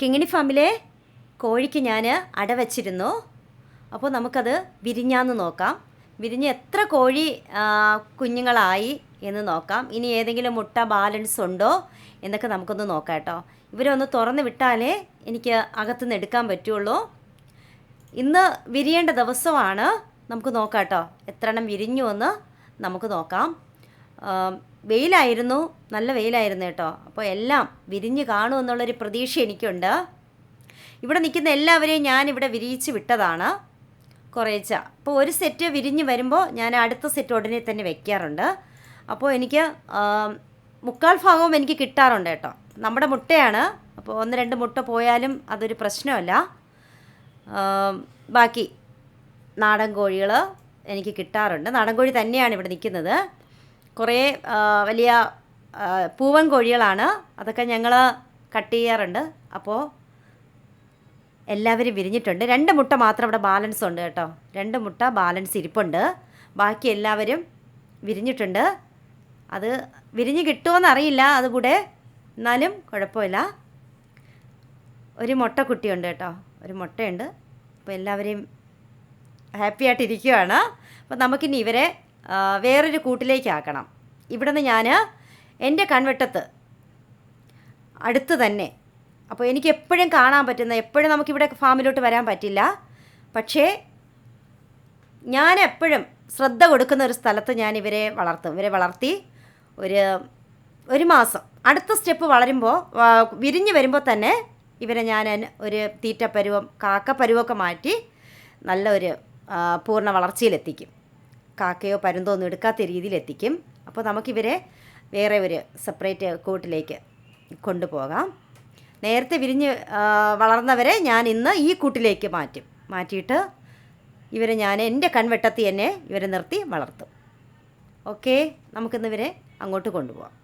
കിങ്ങിണി ഫാമിലെ കോഴിക്ക് ഞാൻ അട വച്ചിരുന്നു. അപ്പോൾ നമുക്കത് വിരിഞ്ഞാന്ന് നോക്കാം. വിരിഞ്ഞ് എത്ര കോഴി കുഞ്ഞുങ്ങളായി എന്ന് നോക്കാം. ഇനി ഏതെങ്കിലും മുട്ട ബാലൻസ് ഉണ്ടോ എന്നൊക്കെ നമുക്കൊന്ന് നോക്കാം കേട്ടോ. ഇവരെ ഒന്ന് തുറന്ന് വിട്ടാലേ എനിക്ക് അകത്തുനിന്ന് എടുക്കാൻ പറ്റുള്ളൂ. ഇന്ന് വിരിയേണ്ട ദിവസമാണ്. നമുക്ക് നോക്കാം കേട്ടോ. എത്ര എണ്ണം വിരിഞ്ഞു എന്ന് നമുക്ക് നോക്കാം. വെയിലായിരുന്നു. നല്ല വെയിലായിരുന്നു കേട്ടോ. അപ്പോൾ എല്ലാം വിരിഞ്ഞ് കാണുമെന്നുള്ളൊരു പ്രതീക്ഷ എനിക്കുണ്ട്. ഇവിടെ നിൽക്കുന്ന എല്ലാവരെയും ഞാനിവിടെ വിരിയിച്ച് വിട്ടതാണ്. കുറേച്ച. അപ്പോൾ ഒരു സെറ്റ് വിരിഞ്ഞ് വരുമ്പോൾ ഞാൻ അടുത്ത സെറ്റ് ഉടനെ തന്നെ വെക്കാറുണ്ട്. അപ്പോൾ എനിക്ക് മുക്കാൽ ഭാഗവും എനിക്ക് കിട്ടാറുണ്ട് കേട്ടോ. നമ്മുടെ മുട്ടയാണ്. അപ്പോൾ ഒന്ന് രണ്ട് മുട്ട പോയാലും അതൊരു പ്രശ്നമല്ല. ബാക്കി നാടൻ കോഴികൾ എനിക്ക് കിട്ടാറുണ്ട്. നാടൻ കോഴി തന്നെയാണ് ഇവിടെ നിൽക്കുന്നത്. കുറേ വലിയ പൂവൻ കോഴികളാണ്. അതൊക്കെ ഞങ്ങൾ കട്ട് ചെയ്യാറുണ്ട്. അപ്പോൾ എല്ലാവരും വിരിഞ്ഞിട്ടുണ്ട്. രണ്ട് മുട്ട മാത്രം അവിടെ ബാലൻസ് ഉണ്ട് കേട്ടോ. രണ്ട് മുട്ട ബാലൻസ് ഇരിപ്പുണ്ട്. ബാക്കി എല്ലാവരും വിരിഞ്ഞിട്ടുണ്ട്. അത് വിരിഞ്ഞ് കിട്ടുമോയെന്ന് അറിയില്ല അതുകൂടെ. എന്നാലും കുഴപ്പമില്ല. ഒരു മുട്ട കുട്ടിയുണ്ട് കേട്ടോ. ഒരു മുട്ടയുണ്ട്. അപ്പോൾ എല്ലാവരെയും ഹാപ്പി ആയിട്ടിരിക്കുകയാണ് അപ്പോൾ നമുക്കിനി ഇവരെ വേറൊരു കൂട്ടിലേക്കാക്കണം. ഇവിടെ നിന്ന് ഞാൻ എന്റെ കൺവെട്ടത്ത് അടുത്ത് തന്നെ. അപ്പോൾ എനിക്ക് എപ്പോഴും കാണാൻ പറ്റുന്ന എപ്പോഴും നമുക്കിവിടെ ഫാമിലോട്ട് വരാൻ പറ്റില്ല. പക്ഷേ ഞാൻ എപ്പോഴും ശ്രദ്ധ കൊടുക്കുന്ന ഒരു സ്ഥലത്ത് ഞാൻ ഇവരെ വളർത്തും. ഇവരെ വളർത്തി ഒരു ഒരു മാസം. അടുത്ത സ്റ്റെപ്പ് വളരുമ്പോൾ വിരിഞ്ഞ് വരുമ്പോൾ തന്നെ ഇവരെ ഞാൻ ഒരു തീറ്റപ്പരുവം പരുവം കാക്ക പരുവമൊക്കെ മാറ്റി നല്ലൊരു പൂർണ വളർച്ചയിലെത്തിക്കും. കാക്കയോ പരുന്തോ ഒന്നും എടുക്കാത്ത രീതിയിൽ എത്തിക്കും അപ്പോൾ നമുക്കിവരെ വേറെ ഒരു സെപ്പറേറ്റ് കൂട്ടിലേക്ക് കൊണ്ടുപോകാം. നേരത്തെ വിരിഞ്ഞ് വളർന്നവരെ ഞാൻ ഇന്ന് ഈ കൂട്ടിലേക്ക് മാറ്റും. മാറ്റിയിട്ട് ഇവരെ ഞാൻ എന്റെ കൺവെട്ടത്തിൽ തന്നെ ഇവരെ നിർത്തി വളർത്തും. ഓക്കെ നമുക്കിന്ന് ഇവരെ അങ്ങോട്ട് കൊണ്ടുപോകാം.